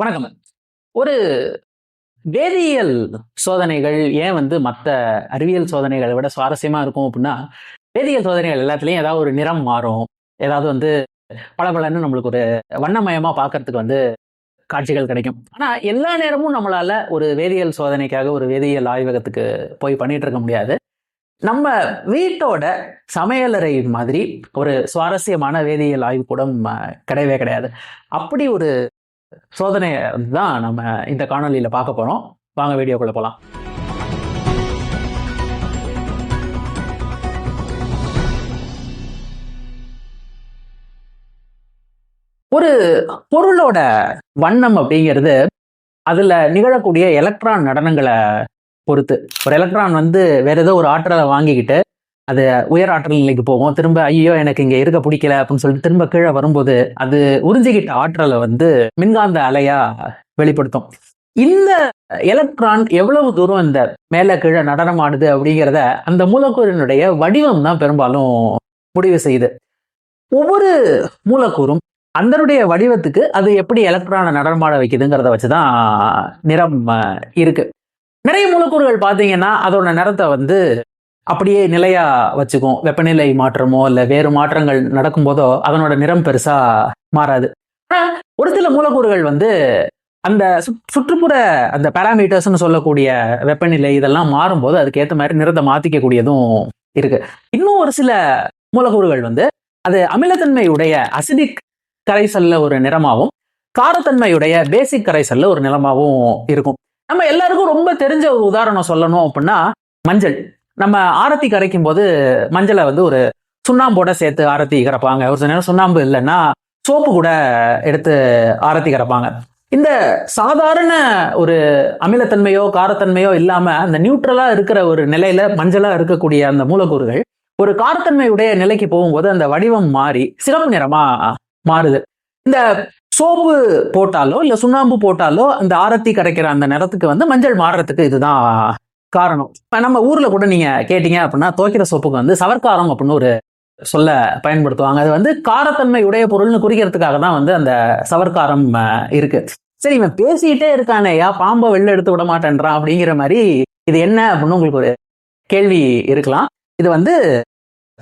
வணக்கம். ஒரு வேதியியல் சோதனைகள் ஏன் வந்து மற்ற அறிவியல் சோதனைகளை விட சுவாரஸ்யமா இருக்கும் அப்படின்னா வேதியியல் சோதனைகள் எல்லாத்துலேயும் ஏதாவது ஒரு நிறம் மாறும். ஏதாவது வந்து பளபளன்னு நம்மளுக்கு ஒரு வண்ணமயமா பார்க்கறதுக்கு வந்து காட்சிகள் கிடைக்கும். ஆனா எல்லா நேரமும் நம்மளால ஒரு வேதியியல் சோதனைக்காக ஒரு வேதியியல் ஆய்வகத்துக்கு போய் பண்ணிட்டு இருக்க முடியாது. நம்ம வீட்டோட சமையலறை மாதிரி ஒரு சுவாரஸ்யமான வேதியியல் ஆய்வு கூட கிடையவே கிடையாது. அப்படி ஒரு சோதனை தான் நம்ம இந்த காணொளியில பார்க்க போறோம். வாங்க வீடியோக்குள்ள போகலாம் ஒரு பொருளோட வண்ணம் அப்படிங்கிறது அதுல நிகழக்கூடிய எலக்ட்ரான் நடனங்களை பொறுத்து. ஒரு எலக்ட்ரான் வந்து வேற ஏதோ ஒரு ஆற்றலை வாங்கிக்கிட்டு அது உயர் ஆற்றல் நிலைக்கு போகும். திரும்ப ஐயோ எனக்கு இங்க இருக்க பிடிக்கல அப்படின்னு சொல்லிட்டு திரும்ப கீழே வரும்போது அது உறிஞ்சிக்கிட்ட ஆற்றலை வந்து மின்காந்த அலையா வெளிப்படுத்தும். இந்த எலக்ட்ரான் எவ்வளவு தூரம் இந்த மேல கீழே நடனமாடுது அப்படிங்கிறத அந்த மூலக்கூறினுடைய வடிவம் தான் பெரும்பாலும் முடிவு செய்யுது. ஒவ்வொரு மூலக்கூறும் அதனுடைய வடிவத்துக்கு அது எப்படி எலக்ட்ரானை நடனமாட வைக்குதுங்கிறத வச்சுதான் நிறம் இருக்கு. நிறைய மூலக்கூறுகள் பார்த்தீங்கன்னா அதோட நிறத்தை வந்து அப்படியே நிலையாக வச்சுக்கும். வெப்பநிலை மாற்றமோ இல்லை வேறு மாற்றங்கள் நடக்கும்போதோ அதனோட நிறம் பெருசாக மாறாது. ஆனால் ஒரு சில மூலக்கூறுகள் வந்து அந்த சு சுற்றுப்புற அந்த பேராமீட்டர்ஸ்னு சொல்லக்கூடிய வெப்பநிலை இதெல்லாம் மாறும்போது அதுக்கேற்ற மாதிரி நிறத்தை மாற்றிக்கக்கூடியதும் இருக்கு. இன்னும் ஒரு சில மூலக்கூறுகள் வந்து அது அமிலத்தன்மையுடைய அசிடிக் கரைசல்ல ஒரு நிறமாகவும் காரத்தன்மையுடைய பேசிக் கரைசல்ல ஒரு நிறமாகவும் இருக்கும். நம்ம எல்லாருக்கும் ரொம்ப தெரிஞ்ச ஒரு உதாரணம் சொல்லணும் அப்படின்னா மஞ்சள். நம்ம ஆரத்தி கரைக்கும் போது மஞ்சளை வந்து ஒரு சுண்ணாம்போட சேர்த்து ஆரத்தி கரைப்பாங்க. ஒரு சில நேரம் சுண்ணாம்பு இல்லைன்னா சோப்பு கூட எடுத்து ஆரத்தி கரைப்பாங்க. இந்த சாதாரண ஒரு அமிலத்தன்மையோ காரத்தன்மையோ இல்லாம அந்த நியூட்ரலா இருக்கிற ஒரு நிலையில மஞ்சளா இருக்கக்கூடிய அந்த மூலக்கூறுகள் ஒரு காரத்தன்மையுடைய நிலைக்கு போகும்போது அந்த வடிவம் மாறி சிறப்பு நிறமா மாறுது. இந்த சோப்பு போட்டாலோ இல்ல சுண்ணாம்பு போட்டாலோ அந்த ஆரத்தி கரைக்கிற அந்த நிறத்துக்கு வந்து மஞ்சள் மாறுறதுக்கு இதுதான் காரணம். இப்போ நம்ம ஊர்ல கூட நீங்க கேட்டீங்க அப்படின்னா துவைக்கிற சோப்புக்கு வந்து சவர்க்காரம் அப்படின்னு ஒரு சொல்ல பயன்படுத்துவாங்க. அது வந்து காரத்தன்மை உடைய பொருள்னு குறிக்கிறதுக்காக தான் வந்து அந்த சவர்க்காரம் இருக்குது இருக்கு. சரி இவன் பேசிட்டே இருக்கானேயா பாம்பை வெளில எடுத்து விட மாட்டேன்றான் அப்படிங்கிற மாதிரி இது என்ன அப்படின்னு உங்களுக்கு ஒரு கேள்வி இருக்கலாம். இது வந்து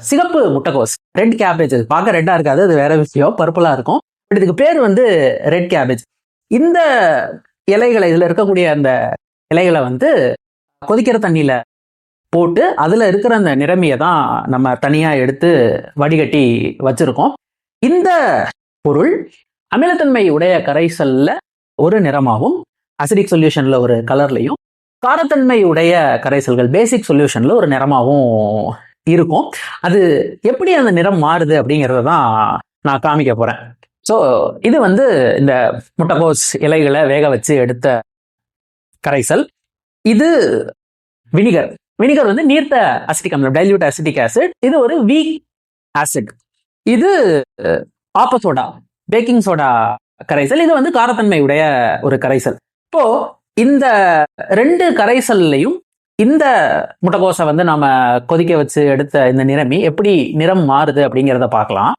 சிகப்பு முட்டைக்கோஸ் ரெட் கேபேஜ். பார்க்க ரெட்டாக இருக்காது அது வேற விஷயம் பர்பிளாக இருக்கும். பட் இதுக்கு பேர் வந்து ரெட் கேபேஜ். இந்த இலைகளை இதில் இருக்கக்கூடிய அந்த இலைகளை வந்து கொதிக்கிற தண்ணியில போட்டு அதுல இருக்கிற அந்த நிறமியை தான் நம்ம தனியா எடுத்து வடிகட்டி வச்சிருக்கோம். இந்த பொருள் அமிலத்தன்மை உடைய கரைசல்ல ஒரு நிறமாகவும் அசிடிக் சொல்யூஷன்ல ஒரு கலர்லையும் காரத்தன்மை உடைய கரைசல்கள் பேசிக் சொல்யூஷன்ல ஒரு நிறமாகவும் இருக்கும். அது எப்படி அந்த நிறம் மாறுது அப்படிங்கிறத தான் நான் காமிக்க போறேன். ஸோ இது வந்து இந்த முட்டைகோஸ் இலைகளை வேக வச்சு எடுத்த கரைசல். இது வினிகர் வினிகர் வந்து நீர்த்த அசிட்டிக் அமிலம் டைல்யூட் அசிட்டிக் ஆசிட் இது ஒரு வீக் ஆசிட் இது ஆப்பசோடா பேக்கிங் சோடா கரைசல். இது வந்து காரத்தன்மை உடைய ஒரு கரைசல். இப்போ இந்த ரெண்டு கரைசல்லையும் இந்த முட்டைகோசை வந்து நாம கொதிக்க வச்சு எடுத்த இந்த நிறமி எப்படி நிறம் மாறுது அப்படிங்கிறத பார்க்கலாம்.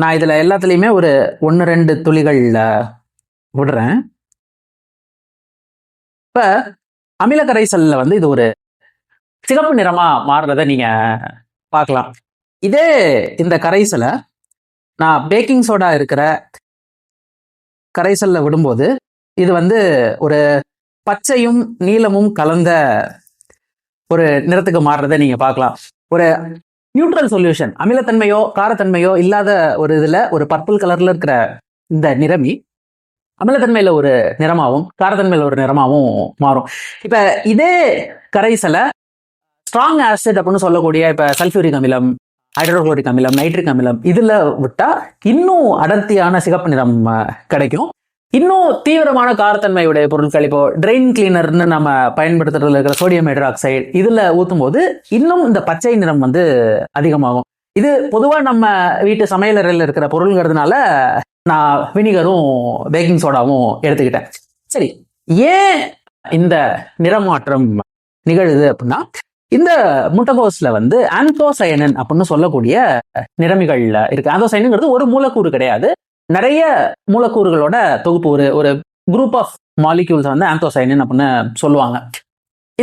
நான் இதுல எல்லாத்துலேயுமே ஒரு ஒன்று ரெண்டு துளிகள் விடுறேன். இப்போ அமில கரைசல்ல வந்து இது ஒரு சிகப்பு நிறமா மாறுறத நீங்க பார்க்கலாம். இதே இந்த கரைசலை நான் பேக்கிங் சோடா இருக்கிற கரைசல்ல விடும்போது இது வந்து ஒரு பச்சையும் நீலமும் கலந்த ஒரு நிறத்துக்கு மாறுறதை நீங்க பார்க்கலாம். ஒரு நியூட்ரல் சொல்யூஷன் அமிலத்தன்மையோ காரத்தன்மையோ இல்லாத ஒரு இதுல ஒரு பர்பிள் கலர்ல இருக்கிற இந்த நிறமி அமிலத்தன்மையில ஒரு நிறமாகவும் காரத்தன்மையில ஒரு நிறமாகவும் மாறும். இப்ப இதே கரைசலை ஸ்ட்ராங் ஆசிட் அப்படின்னு சொல்லக்கூடிய இப்ப சல்ஃபியூரிக் அமிலம் ஹைட்ரோகுளோரிக் அமிலம் நைட்ரிக் அமிலம் இதுல விட்டா இன்னும் அடர்த்தியான சிகப்பு நிறம் கிடைக்கும். இன்னும் தீவிரமான காரத்தன்மையுடைய பொருட்கள் இப்போ ட்ரெயின் கிளீனர்னு நம்ம பயன்படுத்துறதுல இருக்கிற சோடியம் ஹைட்ராக்சைடு இதுல ஊத்தும் போது இன்னும் இந்த பச்சை நிறம் வந்து அதிகமாகும். இது பொதுவா நம்ம வீட்டு சமையலறையில் இருக்கிற பொருள்ங்கிறதுனால நான் வினிகரும் பேக்கிங் சோடாவும் எடுத்துக்கிட்டேன். சரி ஏன் இந்த நிறமாற்றம் நிகழுது அப்படின்னா இந்த முட்டைகோஸ்ல வந்து ஆந்தோசயனன் அப்படின்னு சொல்லக்கூடிய நிறமிகள் இருக்கு. ஆந்தோசயனுங்கிறது ஒரு மூலக்கூறு கிடையாது. நிறைய மூலக்கூறுகளோட தொகுப்பு ஒரு ஒரு குரூப் ஆஃப் மாலிக்யூல்ஸ் வந்து ஆந்தோசைனின் அப்படின்னு சொல்லுவாங்க.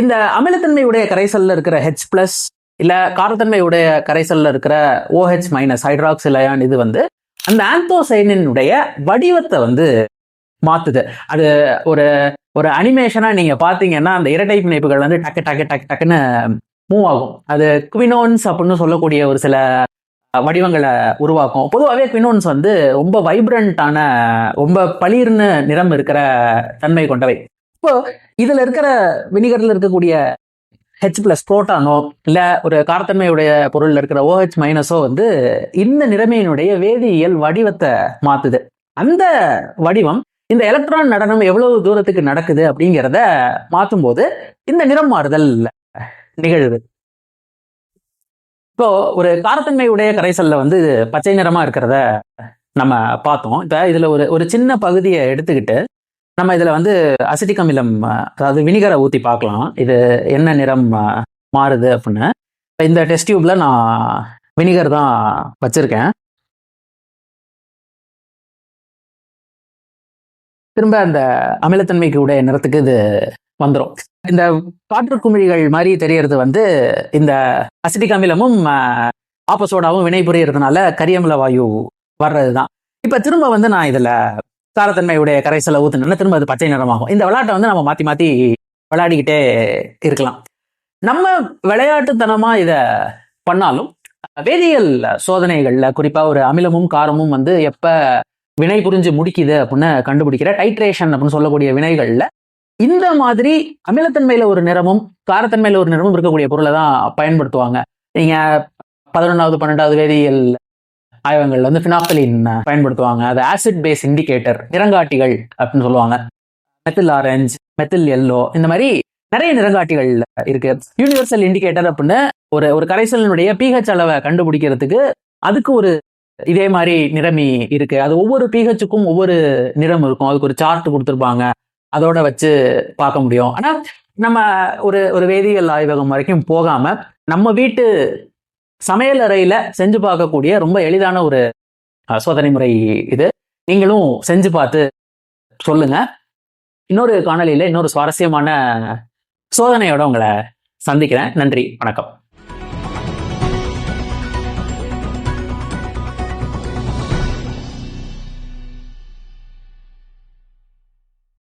இந்த அமிலத்தன்மையுடைய கரைசல்ல இருக்கிற ஹெச் பிளஸ் இல்ல காரத்தன்மையுடைய கரைசல்ல இருக்கிற ஓஹெச் மைனஸ் ஹைட்ராக்சில் அயான் இது வந்து அந்த ஆந்தோசைனினுடைய வடிவத்தை வந்து மாத்துது. அது ஒரு ஒரு அனிமேஷனா நீங்க பாத்தீங்கன்னா அந்த இரட்டை பிணைப்புகள் வந்து டக்கு டக்கு டக்கு டக்குன்னு மூவ் ஆகும். அது குவினோன்ஸ் அப்படின்னு சொல்லக்கூடிய ஒரு சில வடிவங்களை உருவாக்கும். பொதுவாகவே குவினோன்ஸ் வந்து ரொம்ப வைப்ரண்டான ரொம்ப பளிர்னு நிறம் இருக்கிற தன்மை கொண்டவை. இப்போ இதுல இருக்கிற வினிகரில் இருக்கக்கூடிய ஹெச் பிளஸ் புரோட்டானோ இல்ல ஒரு காரத்தன்மையுடைய பொருள்ல இருக்கிற ஓஹெச் மைனஸோ வந்து இந்த நிறமையினுடைய வேதியியல் வடிவத்தை மாத்துது. அந்த வடிவம் இந்த எலக்ட்ரான் நடனம் எவ்வளவு தூரத்துக்கு நடக்குது அப்படிங்கிறத மாற்றும் போது இந்த நிறம் மாறுதல் நிகழ்வு இப்போ ஒரு காரத்தன்மையுடைய கரைசல்ல வந்து பச்சை நிறமா இருக்கிறத நம்ம பார்த்தோம். இப்போ இதுல ஒரு ஒரு சின்ன பகுதியை எடுத்துக்கிட்டு நம்ம இதில் வந்து அசிட்டிக் அமிலம் அதாவது வினிகரை ஊற்றி பார்க்கலாம். இது என்ன நிறம் மாறுது அப்படின்னு. இப்போ இந்த டெஸ்ட் டியூப்பில் நான் வினிகர் தான் வச்சிருக்கேன். திரும்ப அந்த அமிலத்தன்மைக்கு உடைய நிறத்துக்கு இது வந்துடும் இந்த காற்று குமிழிகள் மாதிரி தெரியறது வந்து இந்த அசிட்டிக் அமிலமும் ஆப்பசோடாவும் வினை புரியறதுனால கரியமில வாயு வர்றதுதான். இப்போ திரும்ப வந்து நான் இதில் சாரத்தன்மையுடைய கரைசலை ஊத்துனேன்னா திரும்ப அது பச்சை நிறமாகும். இந்த விளையாட்டை வந்து நம்ம மாத்தி மாத்தி விளையாடிக்கிட்டே இருக்கலாம். நம்ம விளையாட்டுத்தனமா இத பண்ணாலும் வேதியியல் சோதனைகள்ல குறிப்பா ஒரு அமிலமும் காரமும் வந்து எப்ப வினை புரிஞ்சு முடிக்குது அப்படின்னு கண்டுபிடிக்கிற டைட்ரேஷன் அப்படின்னு சொல்லக்கூடிய வினைகள்ல இந்த மாதிரி அமிலத்தன்மையில ஒரு நிறமும் காரத்தன்மையில ஒரு நிறமும் இருக்கக்கூடிய பொருளை தான் பயன்படுத்துவாங்க. நீங்க பதினொன்றாவது பன்னெண்டாவது வேதியியல் ஆய்வகங்கள்ல வந்து பினாப்தலின் பயன்படுத்துவாங்க. அது ஆசிட் பேஸ் இண்டிகேட்டர் நிறங்காட்டிகள் அப்படின்னு சொல்லுவாங்க. மெத்தில் ஆரஞ்சு மெத்தில் எல்லோ இந்த மாதிரி நிறைய நிறங்காட்டிகள் இருக்கு. யூனிவர்சல் இண்டிகேட்டர் அப்படின்னு ஒரு ஒரு கரைசலினுடைய பிஹெச் அளவை கண்டுபிடிக்கிறதுக்கு அதுக்கு ஒரு இதே மாதிரி நிறமி இருக்கு. அது ஒவ்வொரு பிஹெச்சுக்கும் ஒவ்வொரு நிறம் இருக்கும். அதுக்கு ஒரு சார்ட் கொடுத்துருப்பாங்க. அதோட வச்சு பார்க்க முடியும். ஆனா நம்ம ஒரு ஒரு வேதியியல் ஆய்வகம் வரைக்கும் போகாம நம்ம வீட்டு சமையல் அறையில் செஞ்சு பார்க்கக்கூடிய ரொம்ப எளிதான ஒரு சோதனை முறை இது. நீங்களும் செஞ்சு பார்த்து சொல்லுங்க. இன்னொரு காணொலியில் இன்னொரு சுவாரஸ்யமான சோதனையோட உங்களை சந்திக்கிறேன். நன்றி. வணக்கம்.